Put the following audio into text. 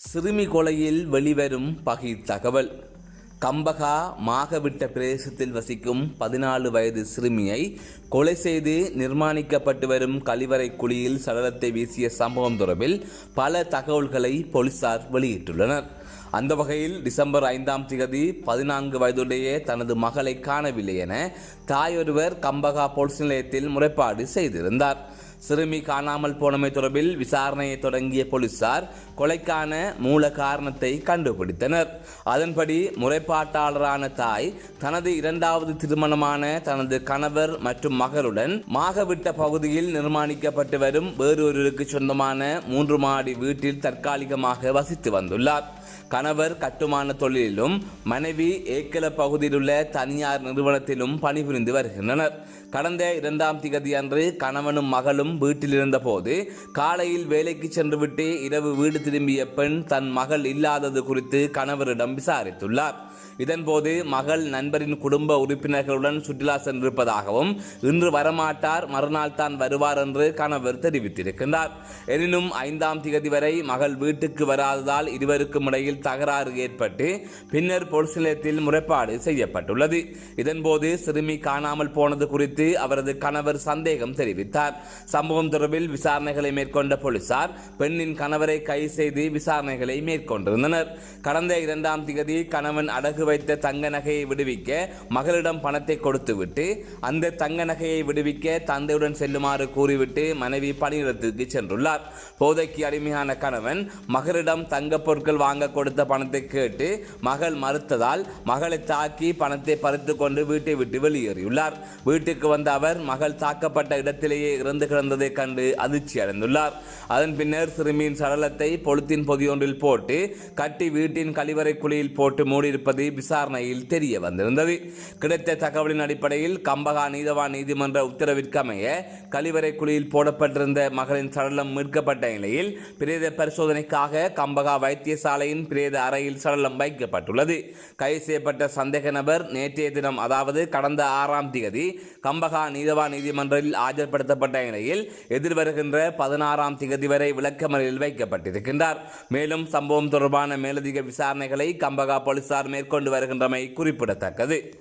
சிறுமி கொலையில் வெளிவரும் பகி தகவல் கம்பகா மாகவிட்ட பிரதேசத்தில் வசிக்கும் பதினாலு வயது சிறுமியை கொலை செய்து நிர்மாணிக்கப்பட்டு வரும் கழிவறை குழியில் சடலத்தை வீசிய சம்பவம் தொடர்பில் பல தகவல்களை போலீசார் வெளியிட்டுள்ளனர். அந்த வகையில் டிசம்பர் ஐந்தாம் தேதி பதினான்கு வயதுடைய தனது மகளை காணவில்லை என தாயொருவர் கம்பகா போலீஸ் நிலையத்தில் முறைப்பாடு செய்திருந்தார். சிறுமி காணாமல் போனமை தொடர்பில் விசாரணையை தொடங்கிய போலீசார் கொலைக்கான மூல காரணத்தை கண்டுபிடித்தனர். அதன்படி முறைப்பாட்டாளரான தாய் தனது இரண்டாவது திருமணமான தனது கணவர் மற்றும் மகளுடன் மாகவிட்ட பகுதியில் நிர்மாணிக்கப்பட்டு வரும் வேறொருவருக்கு சொந்தமான மூன்று மாடி வீட்டில் தற்காலிகமாக வசித்து வந்துள்ளார். கணவர் கட்டுமான தொழிலிலும் மனைவி ஏக்கல பகுதியில் உள்ள தனியார் நிறுவனத்திலும் பணிபுரிந்து வருகின்றனர். கடந்த இரண்டாம் திகதி அன்று கணவனும் மகளும் வீட்டில் இருந்தபோது காலையில் வேலைக்கு சென்றுவிட்டு இரவு வீடு திரும்பிய பெண் தன் மகள் இல்லாதது குறித்து கணவரிடம் விசாரித்துள்ளார். இதன்போது மகள் நண்பரின் குடும்ப உறுப்பினர்களுடன் சுற்றுலா சென்றிருப்பதாகவும் இன்று வரமாட்டார் மறுநாள் தான் வருவார் என்று கணவர் தெரிவித்திருக்கின்றார். எனினும் ஐந்தாம் திகதி வரை மகள் வீட்டுக்கு வராததால் இருவருக்கும் இடையில் தகராறு ஏற்பட்டு பின்னர் போலீஸ் நிலையத்தில் முறைப்பாடு செய்யப்பட்டுள்ளது. இதன்போது சிறுமி காணாமல் போனது குறித்து அவரது கணவர் சந்தேகம் தெரிவித்தார். சம்பவம் தொடர்பில் விசாரணைகளை மேற்கொண்ட போலீசார் பெண்ணின் கணவரை கைது செய்து விசாரணைகளை மேற்கொண்டிருந்தனர். கடந்த இரண்டாம் திகதி கணவன் அடகு வைத்த தங்க நகையை விடுவிக்க மகளிடம் பணத்தை கொடுத்துவிட்டு அந்த தங்க நகையை விடுவிக்க தந்தையுடன் செல்லுமாறு கூறிவிட்டு மனைவி பணியிடத்திற்கு சென்றுள்ளார். போதைக்கு அடிமையான கணவன் மகளிடம் தங்க பொருட்கள் வாங்க கொடுத்த பணத்தை கேட்டு மகள் மறுத்ததால் மகளை தாக்கி பணத்தை பறித்து கொண்டு வீட்டை விட்டு வெளியேறியுள்ளார். வீட்டுக்கு வந்த அவர் மகள் தாக்கப்பட்ட இடத்திலேயே இறந்து கிடந்ததைக் கண்டு அதிர்ச்சி அடைந்துள்ளார். அதன் பின்னர் சிறுமியின் சடலத்தை பொழுத்தின் பொதியொன்றில் போட்டு கட்டி வீட்டின் கழிவறை குழியில் போட்டு மூடியிருப்பது விசாரணையில் தெரிய வந்திருந்தது. கிடைத்த தகவலின் அடிப்படையில் கம்பகா நீதவான் நீதிமன்ற உத்தரவிற்கமைய கழிவறை குழியில் போடப்பட்டிருந்த மகளின் சடலம் மீட்கப்பட்ட நிலையில் பிரேத பரிசோதனைக்காக கம்பகா வைத்தியசாலையின் பிரேத அறையில் சடலம் வைக்கப்பட்டுள்ளது. கைது செய்யப்பட்ட சந்தேக நபர் நேற்றைய தினம் அதாவது கடந்த ஆறாம் திகதி கம்பகா நீதவான் நீதிமன்றில் ஆஜர்படுத்தப்பட்ட நிலையில் எதிர்வருகின்ற பதினாறாம் திகதி வரை விளக்கமறையில் வைக்கப்பட்டிருக்கின்றார். மேலும் சம்பவம் தொடர்பான மேலதிக விசாரணைகளை கம்பகா போலீசார் மேற்கொண்டு வருகின்றமை குறிப்பிடத்தக்கது.